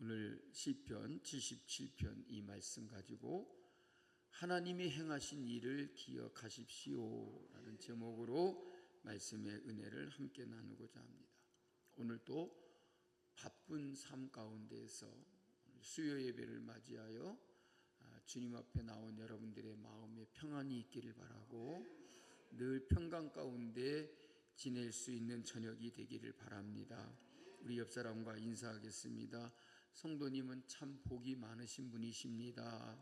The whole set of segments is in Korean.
오늘 시편 77편 이 말씀 가지고 하나님이 행하신 일을 기억하십시오라는 제목으로 말씀의 은혜를 함께 나누고자 합니다. 오늘 또 바쁜 삶 가운데에서 수요 예배를 맞이하여 아, 주님 앞에 나온 여러분들의 마음에 평안이 있기를 바라고 늘 평강 가운데 지낼 수 있는 저녁이 되기를 바랍니다. 우리 옆 사람과 인사하겠습니다. 성도님은 참 복이 많으신 분이십니다.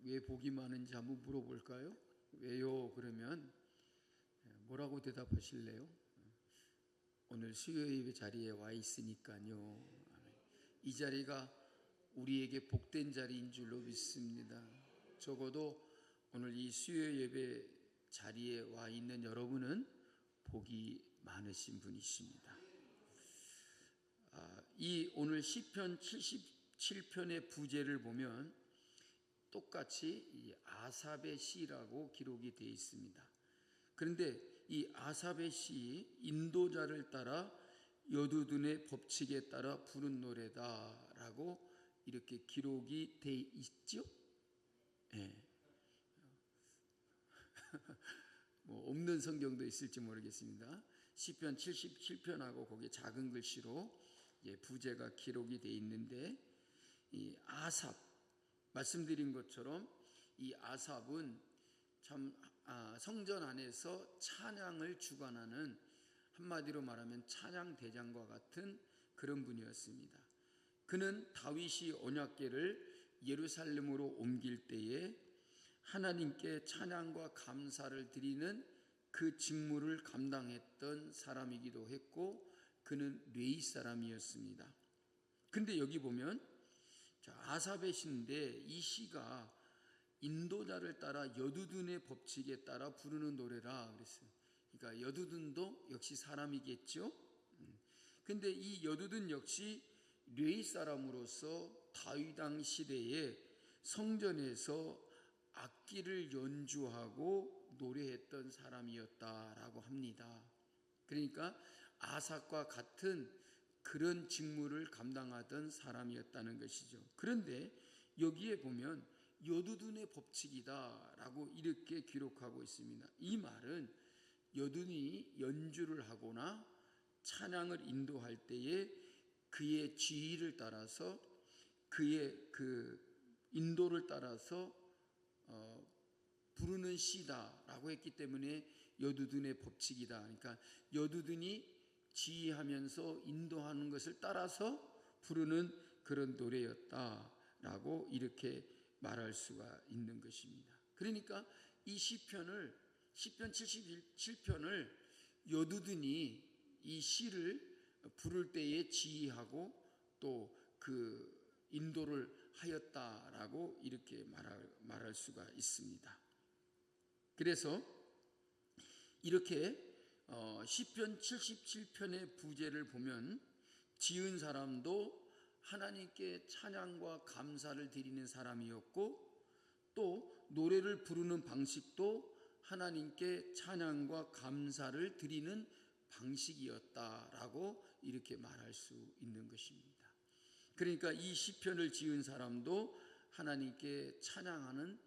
왜 복이 많은지 한번 물어볼까요? 왜요? 그러면 뭐라고 대답하실래요? 오늘 수요 예배 자리에 와 있으니까요. 이 자리가 우리에게 복된 자리인 줄로 믿습니다. 적어도 오늘 이 수요 예배 자리에 와 있는 여러분은 복이 많으신 분이십니다. 아, 이 오늘 시편 77편의 부제를 보면 똑같이 이 아삽의 시라고 기록이 되어 있습니다. 그런데 이 아삽의 시 인도자를 따라 여두둔의 법칙에 따라 부른 노래다라고 이렇게 기록이 돼 있죠. 예. 뭐 없는 성경도 있을지 모르겠습니다. 시편 77편하고 거기 작은 글씨로 예, 부제가 기록이 돼 있는데 이 아삽 말씀드린 것처럼 이 아삽은 참 아, 성전 안에서 찬양을 주관하는 한마디로 말하면 찬양 대장과 같은 그런 분이었습니다. 그는 다윗이 언약궤를 예루살렘으로 옮길 때에 하나님께 찬양과 감사를 드리는 그 직무를 감당했던 사람이기도 했고 그는 레이 사람이었습니다. 근데 여기 보면 아삽의 시인데 이 시가 인도자를 따라 여두둔의 법칙에 따라 부르는 노래라 그랬어요. 그러니까 여두둔도 역시 사람이겠죠. 근데 이 여두둔 역시 레이 사람으로서 다윗 당 시대에 성전에서 악기를 연주하고 노래했던 사람이었다라고 합니다. 그러니까 아삭과 같은 그런 직무를 감당하던 사람이었다는 것이죠. 그런데 여기에 보면 여두둔의 법칙이다라고 이렇게 기록하고 있습니다. 이 말은 여둔이 연주를 하거나 찬양을 인도할 때에 그의 지휘를 따라서 그의 그 인도를 따라서 어, 부르는 시다라고 했기 때문에 여두둔의 법칙이다. 그러니까 여두둔이 지휘하면서 인도하는 것을 따라서 부르는 그런 노래였다라고 이렇게 말할 수가 있는 것입니다. 그러니까 이 시편을 시편 77편을 여두둔이 이 시를 부를 때에 지휘하고 또 그 인도를 하였다라고 이렇게 말할, 말할 수가 있습니다. 그래서 이렇게 어, 시편 77편의 부제를 보면 지은 사람도 하나님께 찬양과 감사를 드리는 사람이었고 또 노래를 부르는 방식도 하나님께 찬양과 감사를 드리는 방식이었다라고 이렇게 말할 수 있는 것입니다. 그러니까 이 시편을 지은 사람도 하나님께 찬양하는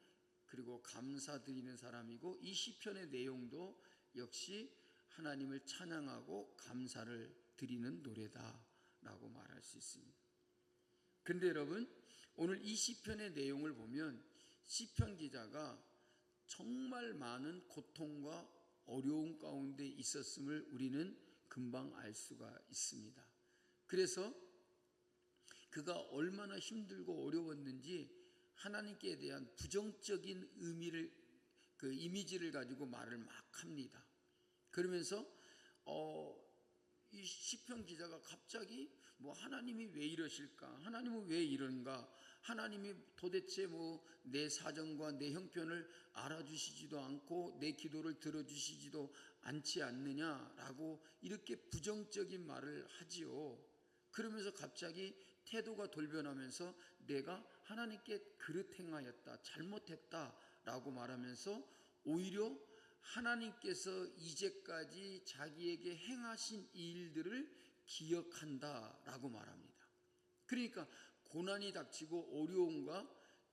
그리고 감사드리는 사람이고 이 시편의 내용도 역시 하나님을 찬양하고 감사를 드리는 노래다라고 말할 수 있습니다. 근데 여러분 오늘 이 시편의 내용을 보면 시편 기자가 정말 많은 고통과 어려움 가운데 있었음을 우리는 금방 알 수가 있습니다. 그래서 그가 얼마나 힘들고 어려웠는지 하나님께 대한 부정적인 의미를 그 이미지를 가지고 말을 막 합니다. 그러면서 어, 이 시편 기자가 갑자기 뭐 하나님이 왜 이러실까? 하나님은 왜 이런가? 하나님이 도대체 뭐 내 사정과 내 형편을 알아주시지도 않고 내 기도를 들어주시지도 않지 않느냐라고 이렇게 부정적인 말을 하지요. 그러면서 갑자기 태도가 돌변하면서 내가 하나님께 그릇 행하였다, 잘못했다 라고 말하면서 오히려 하나님께서 이제까지 자기에게 행하신 일들을 기억한다 라고 말합니다. 그러니까 고난이 닥치고 어려움과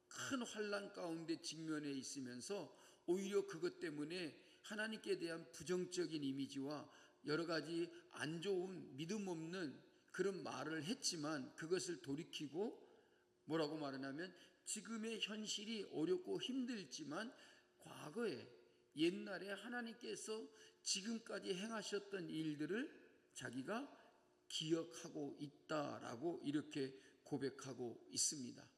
큰 환란 가운데 직면해 있으면서 오히려 그것 때문에 하나님께 대한 부정적인 이미지와 여러 가지 안 좋은 믿음 없는 그런 말을 했지만 그것을 돌이키고 뭐라고 말하냐면 지금의 현실이 어렵고 힘들지만 과거에 옛날에 하나님께서 지금까지 행하셨던 일들을 자기가 기억하고 있다라고 이렇게 고백하고 있습니다.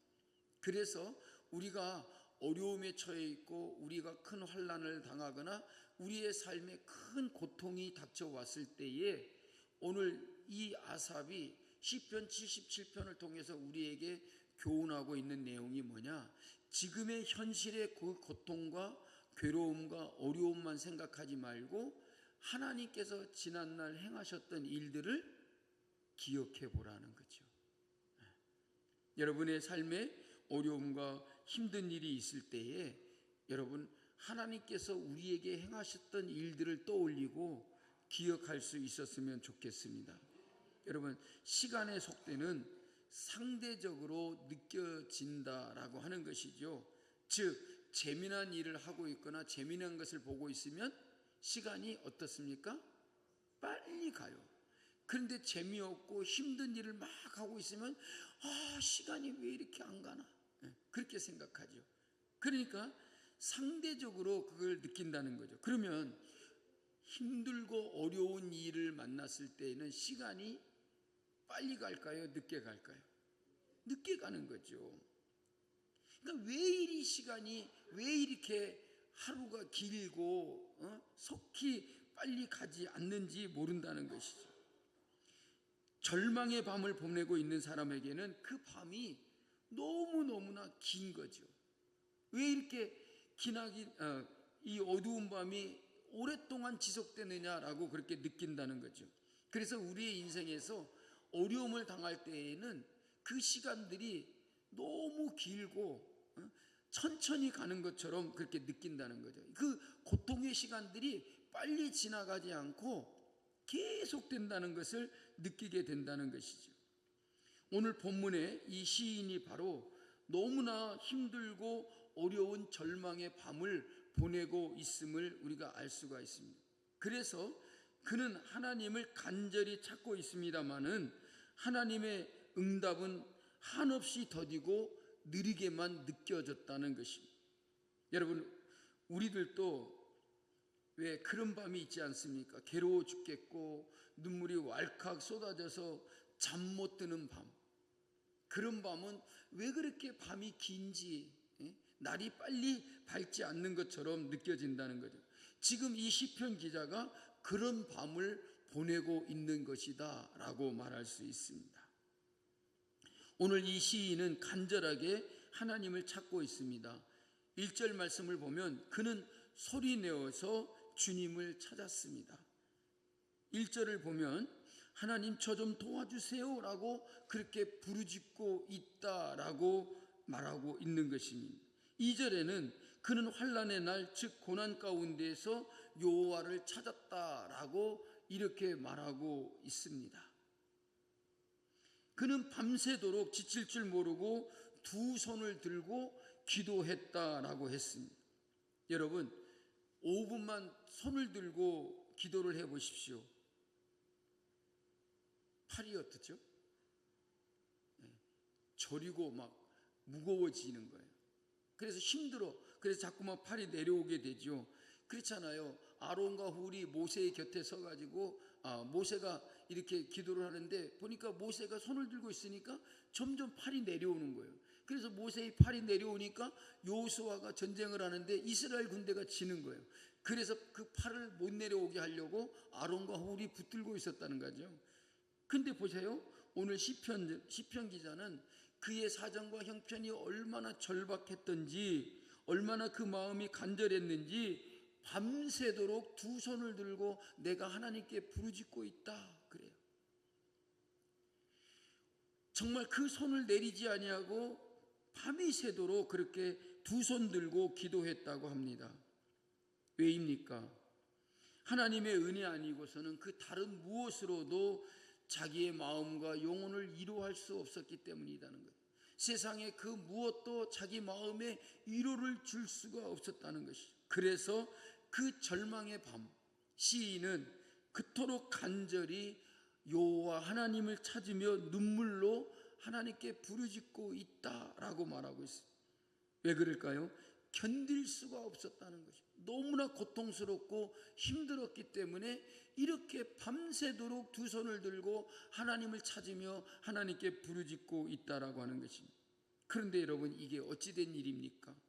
그래서 우리가 어려움에 처해 있고 우리가 큰 환란을 당하거나 우리의 삶에 큰 고통이 닥쳐왔을 때에 오늘 이 아삽이 시편 77편을 통해서 우리에게 교훈하고 있는 내용이 뭐냐? 지금의 현실의 그 고통과 괴로움과 어려움만 생각하지 말고 하나님께서 지난날 행하셨던 일들을 기억해 보라는 거죠. 네. 여러분의 삶에 어려움과 힘든 일이 있을 때에 여러분 하나님께서 우리에게 행하셨던 일들을 떠올리고 기억할 수 있었으면 좋겠습니다. 여러분 시간의 속도는 상대적으로 느껴진다라고 하는 것이죠. 즉 재미난 일을 하고 있거나 재미난 것을 보고 있으면 시간이 어떻습니까? 빨리 가요. 그런데 재미없고 힘든 일을 막 하고 있으면 아 시간이 왜 이렇게 안 가나 예, 그렇게 생각하죠. 그러니까 상대적으로 그걸 느낀다는 거죠. 그러면 힘들고 어려운 일을 만났을 때에는 시간이 빨리 갈까요? 늦게 갈까요? 늦게 가는 거죠. 그러니까 왜 이리 시간이 왜 이렇게 하루가 길고 어? 속히 빨리 가지 않는지 모른다는 것이죠. 절망의 밤을 보내고 있는 사람에게는 그 밤이 너무 너무나 긴 거죠. 왜 이렇게 기나긴 어, 이 어두운 밤이 오랫동안 지속되느냐라고 그렇게 느낀다는 거죠. 그래서 우리의 인생에서 어려움을 당할 때에는 그 시간들이 너무 길고 어, 천천히 가는 것처럼 그렇게 느낀다는 거죠. 그 고통의 시간들이 빨리 지나가지 않고 계속된다는 것을 느끼게 된다는 것이죠. 오늘 본문에 이 시인이 바로 너무나 힘들고 어려운 절망의 밤을 보내고 있음을 우리가 알 수가 있습니다. 그래서 그는 하나님을 간절히 찾고 있습니다마는 하나님의 응답은 한없이 더디고 느리게만 느껴졌다는 것입니다. 여러분, 우리들도 왜 그런 밤이 있지 않습니까? 괴로워 죽겠고 눈물이 왈칵 쏟아져서 잠 못 드는 밤. 그런 밤은 왜 그렇게 밤이 긴지 예? 날이 빨리 밝지 않는 것처럼 느껴진다는 거죠. 지금 이 시편 기자가 그런 밤을 보내고 있는 것이다 라고 말할 수 있습니다. 오늘 이 시인은 간절하게 하나님을 찾고 있습니다. 1절 말씀을 보면 그는 소리 내어서 주님을 찾았습니다. 1절을 보면 하나님 저 좀 도와주세요 라고 그렇게 부르짖고 있다 라고 말하고 있는 것입니다. 2절에는 그는 환란의 날 즉 고난 가운데에서 여호와를 찾았다라고 이렇게 말하고 있습니다. 그는 밤새도록 지칠 줄 모르고 두 손을 들고 기도했다라고 했습니다. 여러분, 5분만 손을 들고 기도를 해 보십시오. 팔이 어떻죠? 네, 저리고 막 무거워지는 거예요. 그래서 힘들어. 그래서 자꾸만 팔이 내려오게 되죠. 그렇잖아요. 아론과 훌이 모세의 곁에 서가지고 아, 모세가 이렇게 기도를 하는데 보니까 모세가 손을 들고 있으니까 점점 팔이 내려오는 거예요. 그래서 모세의 팔이 내려오니까 요수아가 전쟁을 하는데 이스라엘 군대가 지는 거예요. 그래서 그 팔을 못 내려오게 하려고 아론과 훌이 붙들고 있었다는 거죠. 근데 보세요. 오늘 시편 시편 기자는 그의 사정과 형편이 얼마나 절박했던지 얼마나 그 마음이 간절했는지 밤새도록 두 손을 들고 내가 하나님께 부르짖고 있다 그래요. 정말 그 손을 내리지 아니하고 밤이 새도록 그렇게 두 손 들고 기도했다고 합니다. 왜입니까? 하나님의 은혜 아니고서는 그 다른 무엇으로도 자기의 마음과 영혼을 이루할 수 없었기 때문이라는 거예요. 세상에 그 무엇도 자기 마음에 위로를 줄 수가 없었다는 것이. 그래서 그 절망의 밤 시인은 그토록 간절히 여호와 하나님을 찾으며 눈물로 하나님께 부르짖고 있다라고 말하고 있어요. 왜 그럴까요? 견딜 수가 없었다는 것이. 너무나 고통스럽고 힘들었기 때문에 이렇게 밤새도록 두 손을 들고 하나님을 찾으며 하나님께 부르짖고 있다라고 하는 것입니다. 그런데 여러분 이게 어찌 된 일입니까?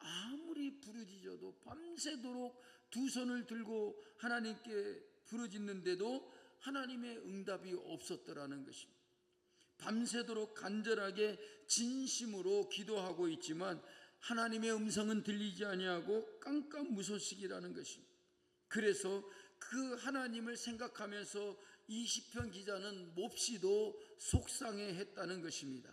아무리 부르짖어도 밤새도록 두 손을 들고 하나님께 부르짖는데도 하나님의 응답이 없었더라는 것입니다. 밤새도록 간절하게 진심으로 기도하고 있지만 하나님의 음성은 들리지 아니하고 깜깜무소식이라는 것입니다. 그래서 그 하나님을 생각하면서 이 시편 기자는 몹시도 속상해 했다는 것입니다.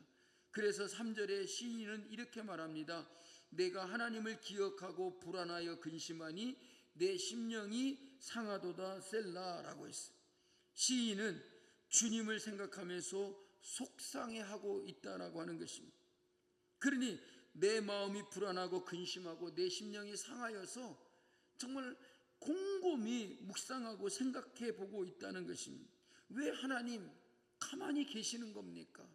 그래서 3절에 시인은 이렇게 말합니다. 내가 하나님을 기억하고 불안하여 근심하니 내 심령이 상하도다 셀라라고 했어요. 시인은 주님을 생각하면서 속상해하고 있다라고 하는 것입니다. 그러니 내 마음이 불안하고 근심하고 내 심령이 상하여서 정말 곰곰이 묵상하고 생각해 보고 있다는 것입니다. 왜 하나님 가만히 계시는 겁니까?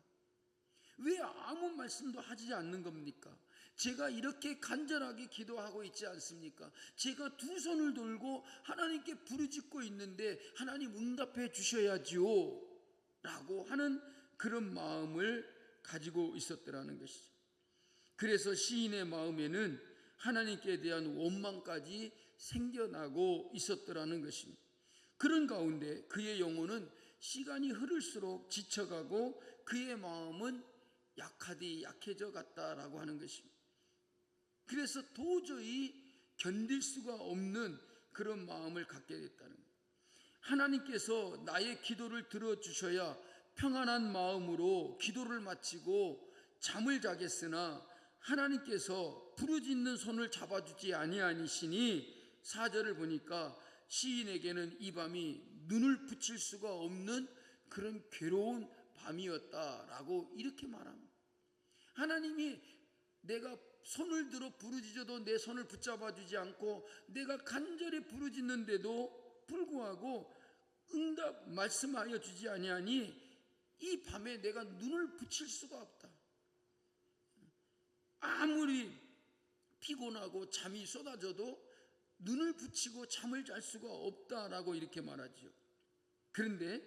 왜 아무 말씀도 하지 않는 겁니까? 제가 이렇게 간절하게 기도하고 있지 않습니까? 제가 두 손을 들고 하나님께 부르짖고 있는데 하나님 응답해 주셔야지요. 라고 하는 그런 마음을 가지고 있었더라는 것이죠. 그래서 시인의 마음에는 하나님께 대한 원망까지 생겨나고 있었더라는 것입니다. 그런 가운데 그의 영혼은 시간이 흐를수록 지쳐가고 그의 마음은 약하디 약해져 갔다라고 하는 것입니다. 그래서 도저히 견딜 수가 없는 그런 마음을 갖게 됐다는 거예요. 하나님께서 나의 기도를 들어주셔야 평안한 마음으로 기도를 마치고 잠을 자겠으나 하나님께서 부르짖는 손을 잡아주지 아니하니시니 사절을 보니까 시인에게는 이 밤이 눈을 붙일 수가 없는 그런 괴로운 밤이었다라고 이렇게 말합니다. 하나님이 내가 손을 들어 부르짖어도 내 손을 붙잡아 주지 않고 내가 간절히 부르짖는데도 불구하고 응답 말씀하여 주지 아니하니 이 밤에 내가 눈을 붙일 수가 없다. 아무리 피곤하고 잠이 쏟아져도 눈을 붙이고 잠을 잘 수가 없다라고 이렇게 말하지요. 그런데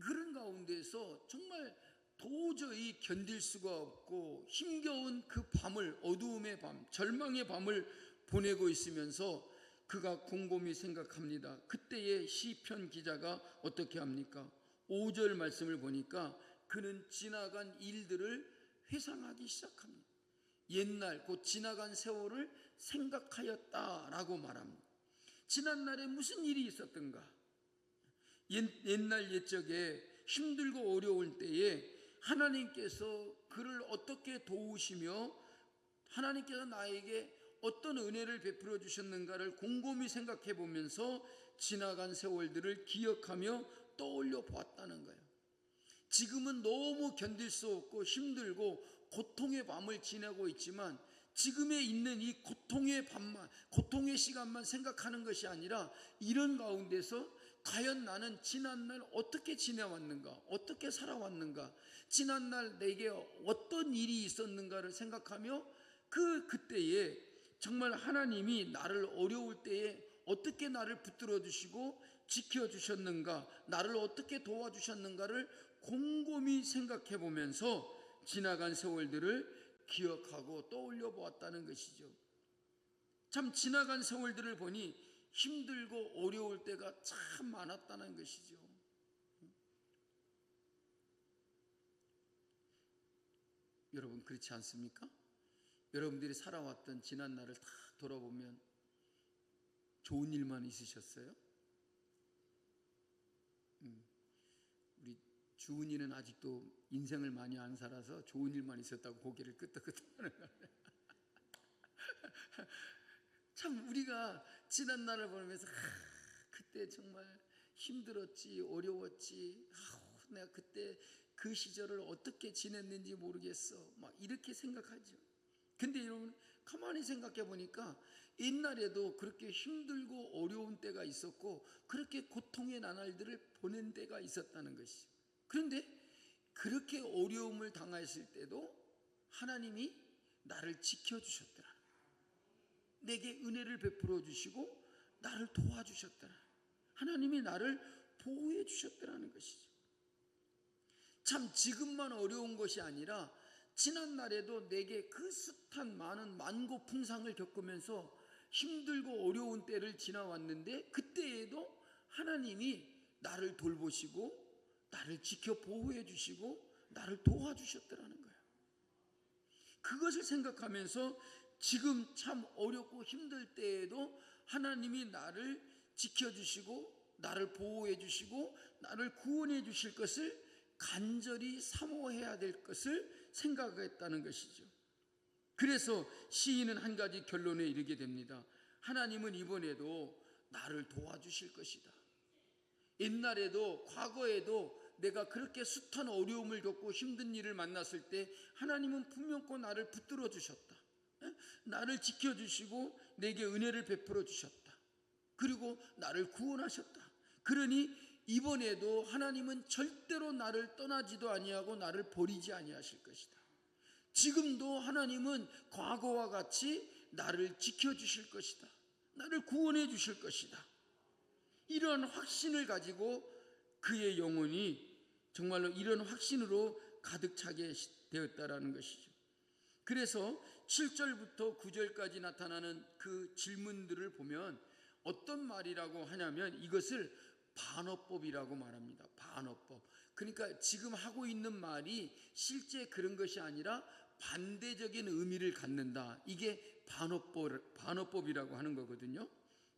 그런 가운데서 정말 도저히 견딜 수가 없고 힘겨운 그 밤을 어두움의 밤, 절망의 밤을 보내고 있으면서 그가 곰곰이 생각합니다. 그때의 시편 기자가 어떻게 합니까? 5절 말씀을 보니까 그는 지나간 일들을 회상하기 시작합니다. 옛날 곧 지나간 세월을 생각하였다라고 말합니다. 지난 날에 무슨 일이 있었던가? 옛, 날 옛적에 힘들고 어려울 때에 하나님께서 그를 어떻게 도우시며 하나님께서 나에게 어떤 은혜를 베풀어 주셨는가를 곰곰이 생각해 보면서 지나간 세월들을 기억하며 떠올려 보았다는 거예요. 지금은 너무 견딜 수 없고 힘들고 고통의 밤을 지내고 있지만 지금에 있는 이 고통의 밤만, 고통의 시간만 생각하는 것이 아니라 이런 가운데서 과연 나는 지난날 어떻게 지내왔는가, 어떻게 살아왔는가, 지난날 내게 어떤 일이 있었는가를 생각하며 그 그때에 정말 하나님이 나를 어려울 때에 어떻게 나를 붙들어 주시고 지켜 주셨는가, 나를 어떻게 도와주셨는가를 곰곰이 생각해 보면서 지나간 세월들을 기억하고 떠올려 보았다는 것이죠. 참 지나간 세월들을 보니 힘들고 어려울 때가 참 많았다는 것이죠. 여러분 그렇지 않습니까? 여러분들이 살아왔던 지난 날을 다 돌아보면 좋은 일만 있으셨어요? 음, 우리 주은이는 아직도 인생을 많이 안 살아서 좋은 일만 있었다고 고개를 끄덕끄덕 하는 거예요. 참 우리가 지난 날을 보면서 아, 그때 정말 힘들었지 어려웠지 아우, 내가 그때 그 시절을 어떻게 지냈는지 모르겠어 막 이렇게 생각하죠. 근데 여러분 가만히 생각해 보니까 옛날에도 그렇게 힘들고 어려운 때가 있었고 그렇게 고통의 나날들을 보낸 때가 있었다는 것이죠. 그런데 그렇게 어려움을 당했을 때도 하나님이 나를 지켜주셨더라. 내게 은혜를 베풀어 주시고 나를 도와주셨더라. 하나님이 나를 보호해 주셨더라는 것이죠. 참 지금만 어려운 것이 아니라 지난 날에도 내게 그 숱한 많은 만고 풍상을 겪으면서 힘들고 어려운 때를 지나왔는데 그때에도 하나님이 나를 돌보시고 나를 지켜 보호해 주시고 나를 도와주셨더라는 거예요. 그것을 생각하면서 지금 참 어렵고 힘들 때에도 하나님이 나를 지켜주시고 나를 보호해 주시고 나를 구원해 주실 것을 간절히 사모해야 될 것을 생각했다는 것이죠. 그래서 시인은 한 가지 결론에 이르게 됩니다. 하나님은 이번에도 나를 도와주실 것이다. 옛날에도 과거에도 내가 그렇게 숱한 어려움을 겪고 힘든 일을 만났을 때 하나님은 분명코 나를 붙들어 주셨다. 예? 나를 지켜 주시고 내게 은혜를 베풀어 주셨다. 그리고 나를 구원하셨다. 그러니 이번에도 하나님은 절대로 나를 떠나지도 아니하고 나를 버리지 아니하실 것이다. 지금도 하나님은 과거와 같이 나를 지켜 주실 것이다. 나를 구원해 주실 것이다. 이런 확신을 가지고 그의 영혼이 정말로 이런 확신으로 가득 차게 되었다라는 것이죠. 그래서 7절부터 9절까지 나타나는 그 질문들을 보면 어떤 말이라고 하냐면 이것을 반어법이라고 말합니다. 반어법. 그러니까 지금 하고 있는 말이 실제 그런 것이 아니라 반대적인 의미를 갖는다. 이게 반어법, 반어법이라고 하는 거거든요.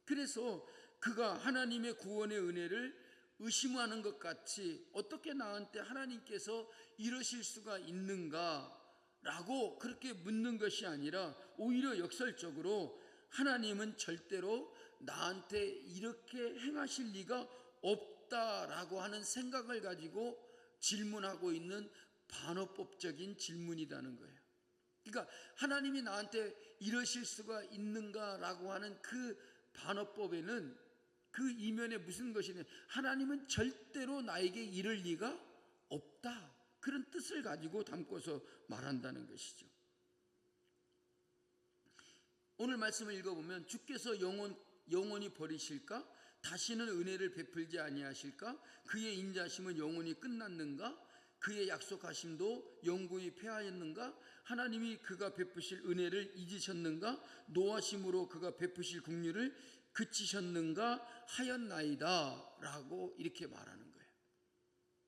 그래서 그가 하나님의 구원의 은혜를 의심하는 것 같이 어떻게 나한테 하나님께서 이러실 수가 있는가? 라고 그렇게 묻는 것이 아니라 오히려 역설적으로 하나님은 절대로 나한테 이렇게 행하실 리가 없다라고 하는 생각을 가지고 질문하고 있는 반어법적인 질문이라는 거예요. 그러니까 하나님이 나한테 이러실 수가 있는가라고 하는 그 반어법에는 그 이면에 무슨 것이냐 하나님은 절대로 나에게 이럴 리가 없다 그런 뜻을 가지고 담고서 말한다는 것이죠. 오늘 말씀을 읽어보면 주께서 영원 영원히 버리실까? 다시는 은혜를 베풀지 아니하실까? 그의 인자심은 영원히 끝났는가? 그의 약속하심도 영구히 폐하였는가? 하나님이 그가 베푸실 은혜를 잊으셨는가? 노하심으로 그가 베푸실 국류를 그치셨는가 하였나이다 라고 이렇게 말하는 거예요.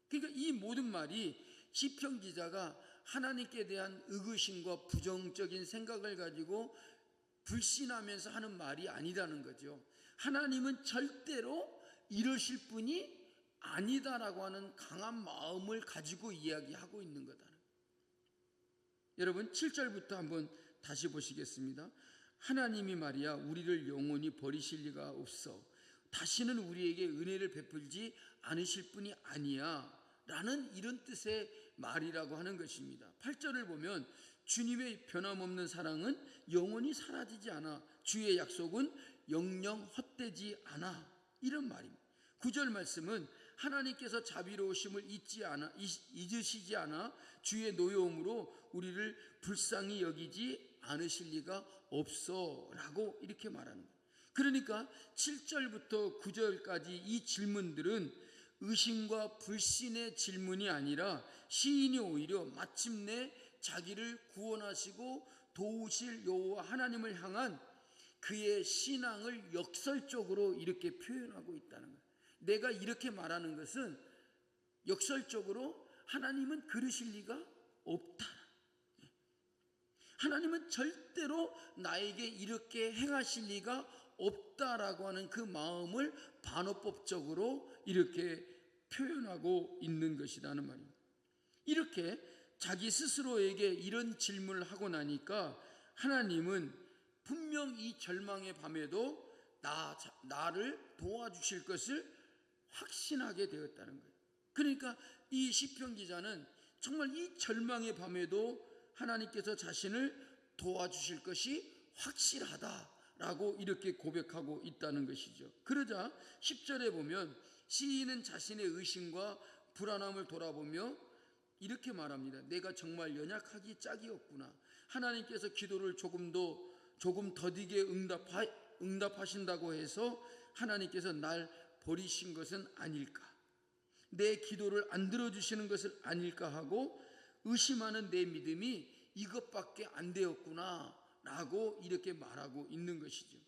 그러니까 이 모든 말이 시편 기자가 하나님께 대한 의구심과 부정적인 생각을 가지고 불신하면서 하는 말이 아니라는 거죠. 하나님은 절대로 이러실 분이 아니다라고 하는 강한 마음을 가지고 이야기하고 있는 거다. 여러분 7절부터 한번 다시 보시겠습니다. 하나님이 말이야 우리를 영원히 버리실 리가 없어. 다시는 우리에게 은혜를 베풀지 않으실 분이 아니야. 라는 이런 뜻의 말이라고 하는 것입니다. 8절을 보면 주님의 변함없는 사랑은 영원히 사라지지 않아. 주의 약속은 영영 헛되지 않아. 이런 말입니다. 9절 말씀은 하나님께서 자비로우심을 잊지 않아 잊으시지 않아 주의 노여움으로 우리를 불쌍히 여기지 않으실 리가 없어라고 이렇게 말하는 거예요. 그러니까 7절부터 9절까지 이 질문들은 의심과 불신의 질문이 아니라 시인이 오히려 마침내 자기를 구원하시고 도우실 여호와 하나님을 향한 그의 신앙을 역설적으로 이렇게 표현하고 있다는 거예요. 내가 이렇게 말하는 것은 역설적으로 하나님은 그러실 리가 없다. 하나님은 절대로 나에게 이렇게 행하실 리가 없다라고 하는 그 마음을 반어법적으로 이렇게 표현하고 있는 것이라는 말입니다. 이렇게 자기 스스로에게 이런 질문을 하고 나니까 하나님은 분명 이 절망의 밤에도 나 자- 나를 도와주실 것을 확신하게 되었다는 거예요. 그러니까 이 시편 기자는 정말 이 절망의 밤에도 하나님께서 자신을 도와주실 것이 확실하다 라고 이렇게 고백하고 있다는 것이죠. 그러자 10절에 보면 시인은 자신의 의심과 불안함을 돌아보며 이렇게 말합니다. 내가 정말 연약하기 짝이었구나. 하나님께서 기도를 조금 더 조금 더디게 응답하, 응답하신다고 해서 하나님께서 날 버리신 것은 아닐까? 내 기도를 안 들어주시는 것을 아닐까 하고 의심하는 내 믿음이 이것밖에 안 되었구나 라고 이렇게 말하고 있는 것이죠.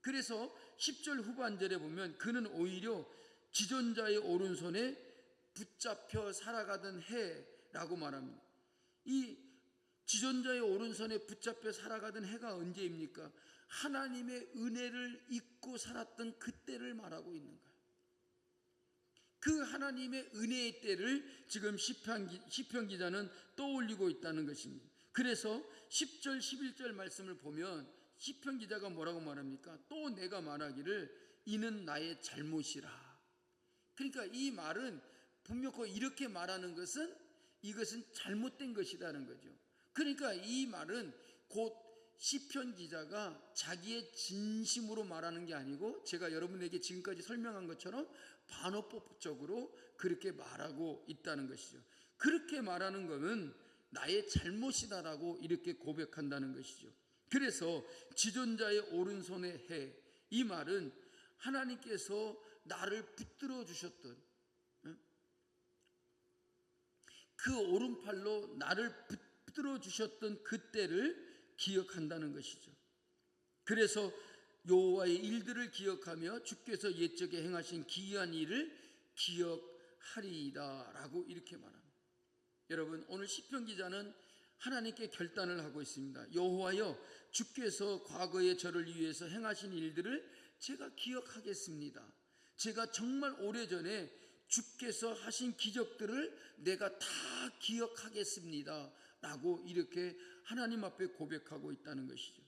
그래서 10절 후반절에 보면 그는 오히려 지존자의 오른손에 붙잡혀 살아가던 해라고 말합니다. 이 지존자의 오른손에 붙잡혀 살아가던 해가 언제입니까? 하나님의 은혜를 잊고 살았던 그때를 말하고 있는 거예요. 그 하나님의 은혜의 때를 지금 시편, 기자는 떠올리고 있다는 것입니다. 그래서 10절, 11절 말씀을 보면 시편 기자가 뭐라고 말합니까? 또 내가 말하기를 이는 나의 잘못이라. 그러니까 이 말은 분명히 이렇게 말하는 것은 이것은 잘못된 것이라는 거죠. 그러니까 이 말은 곧 시편 기자가 자기의 진심으로 말하는 게 아니고 제가 여러분에게 지금까지 설명한 것처럼 반어법적으로 그렇게 말하고 있다는 것이죠. 그렇게 말하는 것은 나의 잘못이다라고 이렇게 고백한다는 것이죠. 그래서 지존자의 오른손에 해 이 말은 하나님께서 나를 붙들어 주셨던 응? 그 오른팔로 나를 붙들어 주셨던 그때를 기억한다는 것이죠. 그래서 여호와의 일들을 기억하며 주께서 옛적에 행하신 기이한 일을 기억하리이다라고 이렇게 말합니다. 여러분 오늘 시편 기자는 하나님께 결단을 하고 있습니다. 여호와여 주께서 과거에 저를 위해서 행하신 일들을 제가 기억하겠습니다. 제가 정말 오래전에 주께서 하신 기적들을 내가 다 기억하겠습니다. 라고 이렇게 하나님 앞에 고백하고 있다는 것이죠.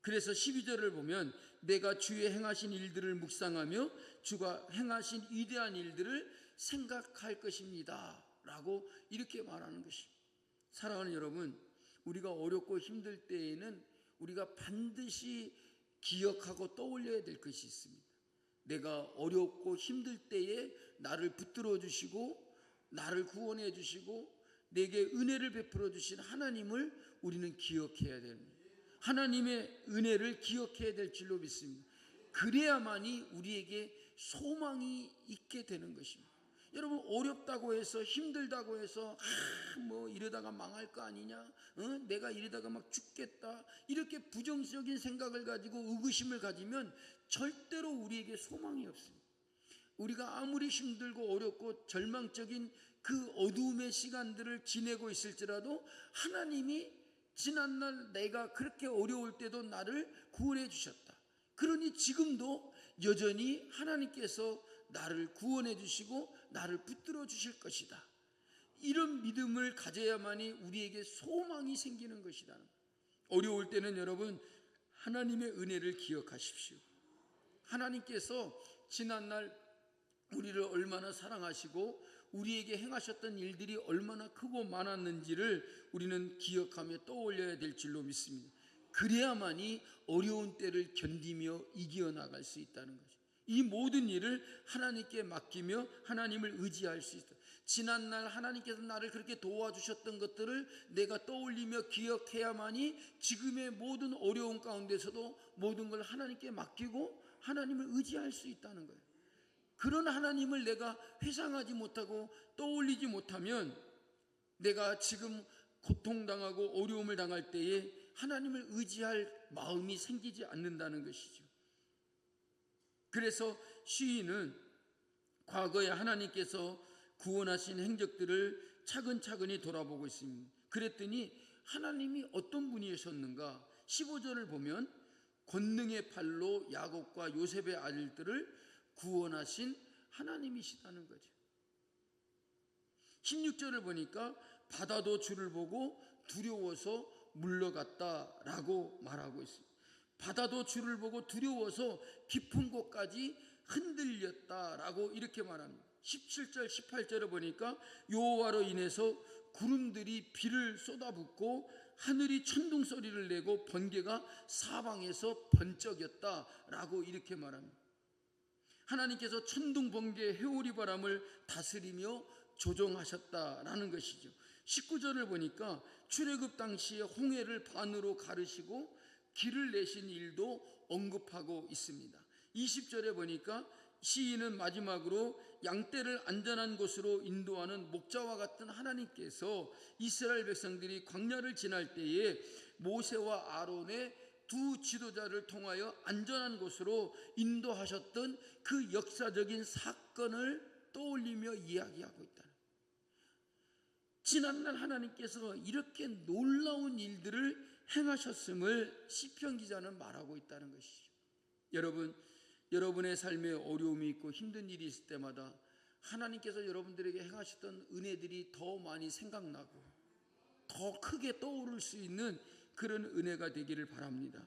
그래서 12절을 보면 내가 주의 행하신 일들을 묵상하며 주가 행하신 위대한 일들을 생각할 것입니다. 라고 이렇게 말하는 것입니다. 사랑하는 여러분, 우리가 어렵고 힘들 때에는 우리가 반드시 기억하고 떠올려야 될 것이 있습니다. 내가 어렵고 힘들 때에 나를 붙들어 주시고 나를 구원해 주시고 내게 은혜를 베풀어 주신 하나님을 우리는 기억해야 됩니다. 하나님의 은혜를 기억해야 될 줄로 믿습니다. 그래야만이 우리에게 소망이 있게 되는 것입니다. 여러분 어렵다고 해서 힘들다고 해서 아, 뭐 이러다가 망할 거 아니냐, 어? 내가 이러다가 막 죽겠다 이렇게 부정적인 생각을 가지고 의구심을 가지면 절대로 우리에게 소망이 없습니다. 우리가 아무리 힘들고 어렵고 절망적인 그 어두움의 시간들을 지내고 있을지라도 하나님이 지난날 내가 그렇게 어려울 때도 나를 구원해 주셨다. 그러니 지금도 여전히 하나님께서 나를 구원해 주시고 나를 붙들어 주실 것이다. 이런 믿음을 가져야만이 우리에게 소망이 생기는 것이다. 어려울 때는 여러분 하나님의 은혜를 기억하십시오. 하나님께서 지난날 우리를 얼마나 사랑하시고 우리에게 행하셨던 일들이 얼마나 크고 많았는지를 우리는 기억하며 떠올려야 될 줄로 믿습니다. 그래야만이 어려운 때를 견디며 이겨나갈 수 있다는 거죠. 이 모든 일을 하나님께 맡기며 하나님을 의지할 수 있다. 지난날 하나님께서 나를 그렇게 도와주셨던 것들을 내가 떠올리며 기억해야만이 지금의 모든 어려운 가운데서도 모든 걸 하나님께 맡기고 하나님을 의지할 수 있다는 거예요. 그런 하나님을 내가 회상하지 못하고 떠올리지 못하면 내가 지금 고통당하고 어려움을 당할 때에 하나님을 의지할 마음이 생기지 않는다는 것이죠. 그래서 시인은 과거에 하나님께서 구원하신 행적들을 차근차근히 돌아보고 있습니다. 그랬더니 하나님이 어떤 분이셨는가? 15절을 보면 권능의 팔로 야곱과 요셉의 아들들을 구원하신 하나님이시다는 거죠. 16절을 보니까 바다도 주를 보고 두려워서 물러갔다라고 말하고 있습니다. 바다도 주를 보고 두려워서 깊은 곳까지 흔들렸다라고 이렇게 말합니다. 17절 18절에 보니까 여호와로 인해서 구름들이 비를 쏟아붓고 하늘이 천둥 소리를 내고 번개가 사방에서 번쩍였다라고 이렇게 말합니다. 하나님께서 천둥 번개 해오리 바람을 다스리며 조종하셨다라는 것이죠. 19절을 보니까 출애굽 당시에 홍해를 반으로 가르시고 길을 내신 일도 언급하고 있습니다. 20절에 보니까 시인은 마지막으로 양떼를 안전한 곳으로 인도하는 목자와 같은 하나님께서 이스라엘 백성들이 광야를 지날 때에 모세와 아론의 두 지도자를 통하여 안전한 곳으로 인도하셨던 그 역사적인 사건을 떠올리며 이야기하고 있다. 지난날 하나님께서 이렇게 놀라운 일들을 행하셨음을 시편 기자는 말하고 있다는 것이죠. 여러분, 여러분의 삶에 어려움이 있고 힘든 일이 있을 때마다 하나님께서 여러분들에게 행하셨던 은혜들이 더 많이 생각나고 더 크게 떠오를 수 있는 그런 은혜가 되기를 바랍니다.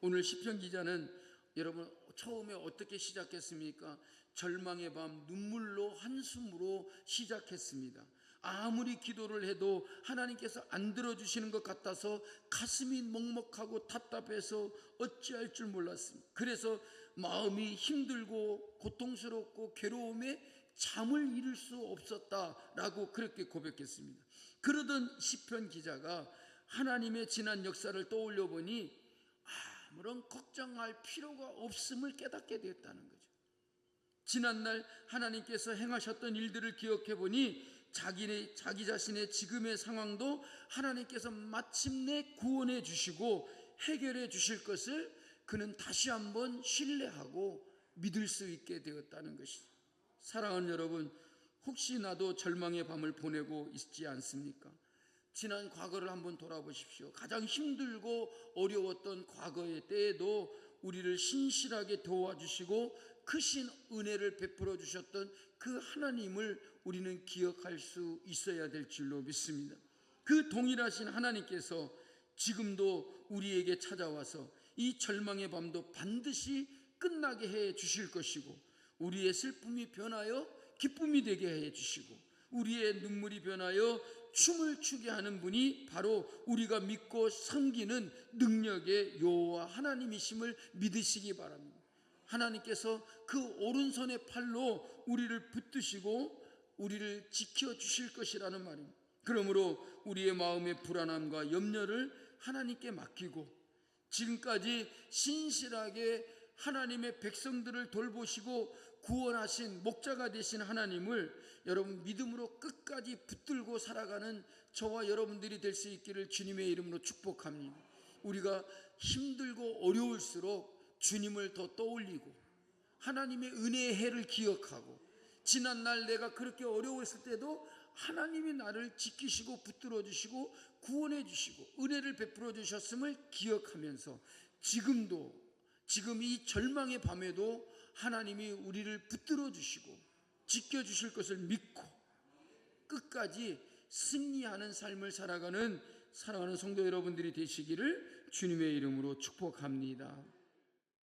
오늘 시편 기자는 여러분 처음에 어떻게 시작했습니까? 절망의 밤 눈물로 한숨으로 시작했습니다. 아무리 기도를 해도 하나님께서 안 들어주시는 것 같아서 가슴이 먹먹하고 답답해서 어찌할 줄 몰랐습니다. 그래서 마음이 힘들고 고통스럽고 괴로움에 잠을 이룰 수 없었다라고 그렇게 고백했습니다. 그러던 시편 기자가 하나님의 지난 역사를 떠올려 보니 아무런 걱정할 필요가 없음을 깨닫게 되었다는 거죠. 지난날 하나님께서 행하셨던 일들을 기억해 보니 자기네, 자기 자신의 지금의 상황도 하나님께서 마침내 구원해 주시고 해결해 주실 것을 그는 다시 한번 신뢰하고 믿을 수 있게 되었다는 것이죠. 사랑하는 여러분, 혹시 나도 절망의 밤을 보내고 있지 않습니까? 지난 과거를 한번 돌아보십시오. 가장 힘들고 어려웠던 과거의 때에도 우리를 신실하게 도와주시고 크신 은혜를 베풀어 주셨던 그 하나님을 우리는 기억할 수 있어야 될 줄로 믿습니다. 그 동일하신 하나님께서 지금도 우리에게 찾아와서 이 절망의 밤도 반드시 끝나게 해 주실 것이고 우리의 슬픔이 변하여 기쁨이 되게 해 주시고 우리의 눈물이 변하여 춤을 추게 하는 분이 바로 우리가 믿고 섬기는 능력의 여호와 하나님이심을 믿으시기 바랍니다. 하나님께서 그 오른손의 팔로 우리를 붙드시고 우리를 지켜 주실 것이라는 말입니다. 그러므로 우리의 마음의 불안함과 염려를 하나님께 맡기고 지금까지 신실하게 하나님의 백성들을 돌보시고 구원하신 목자가 되신 하나님을 여러분 믿음으로 끝까지 붙들고 살아가는 저와 여러분들이 될 수 있기를 주님의 이름으로 축복합니다. 우리가 힘들고 어려울수록 주님을 더 떠올리고 하나님의 은혜의 해를 기억하고 지난날 내가 그렇게 어려웠을 때도 하나님이 나를 지키시고 붙들어 주시고 구원해 주시고 은혜를 베풀어 주셨음을 기억하면서 지금도 지금 이 절망의 밤에도 하나님이 우리를 붙들어 주시고 지켜 주실 것을 믿고 끝까지 승리하는 삶을 살아가는 사랑하는 성도 여러분들이 되시기를 주님의 이름으로 축복합니다.